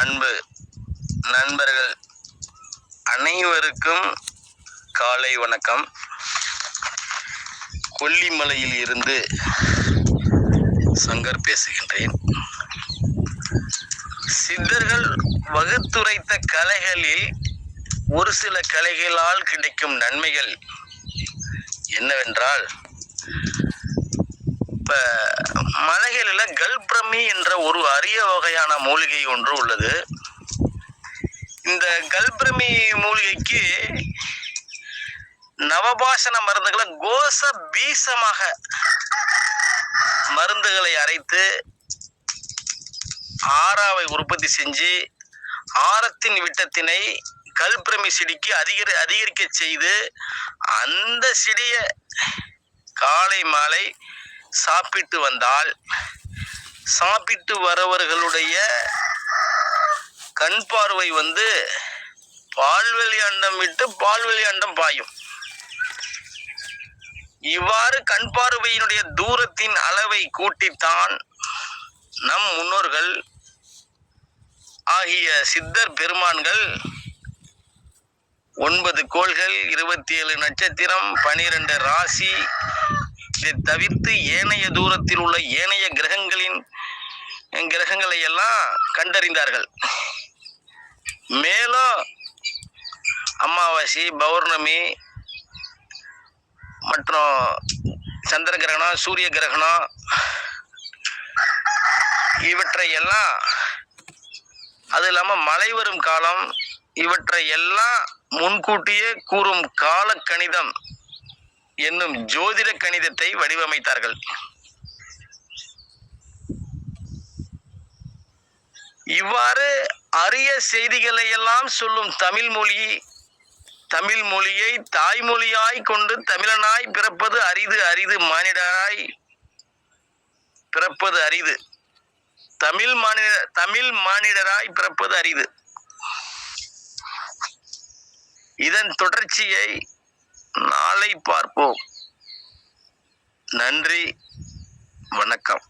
அன்பு நண்பர்கள் அனைவருக்கும் காலை வணக்கம். கொல்லிமலையில் இருந்து சங்கர் பேசுகின்றேன். சித்தர்கள் வகுத்துரைத்த கலைகளில் ஒரு சில கலைகளால் கிடைக்கும் நன்மைகள் என்னவென்றால் இப்ப மலைகளில் கல்பிரமி என்ற ஒரு அரிய வகையான மூலிகை ஒன்று உள்ளது. இந்த கல்பிரமி மூலிகைக்கு நவபாஷண மருந்துகளை கோச பீசமாக மருந்துகளை அரைத்து ஆறாவை உற்பத்தி செஞ்சு ஆரத்தின் விட்டத்தினை கல்பிரமி செடிக்கு அதிகரி அதிகரிக்க செய்து அந்த செடியை காலை மாலை சாப்பிட்டு வந்தால் சாப்பிட்டு வரவர்களுடைய கண் பார்வை வந்து பால்வெளி அண்டம் விட்டு பால்வெளி அண்டம் பாயும். இவ்வாறு கண் பார்வையினுடைய தூரத்தின் அளவை கூட்டித்தான் நம் முன்னோர்கள் ஆகிய சித்தர் பெருமான்கள் ஒன்பது கோள்கள் இருபத்தி ஏழு நட்சத்திரம் பனிரெண்டு ராசி இதை தவிர்த்து ஏனைய தூரத்தில் உள்ள ஏனைய கிரகங்களின் கிரகங்களை எல்லாம் கண்டறிந்தார்கள். மேலும் அமாவாசை பௌர்ணமி மற்றும் சந்திர கிரகணம் சூரிய கிரகணம் இவற்றை எல்லாம் அது இல்லாமல் மழை வரும் காலம் இவற்றை எல்லாம் முன்கூட்டியே கூறும் கால கணிதம் என்னும் ஜோதிட கணிதத்தை வடிவமைத்தார்கள். இவ்வாறு அரிய செய்திகளை எல்லாம் சொல்லும் தமிழ் மொழி தமிழ் மொழியை தாய்மொழியாய் கொண்டு தமிழனாய் பிறப்பது அரிது அரிது மானிடராய் பிறப்பது அரிது. தமிழ் மாநில தமிழ் மானிடராய் பிறப்பது அரிது. இதன் தொடர்ச்சியை நாளை பார்ப்போம். நன்றி. வணக்கம்.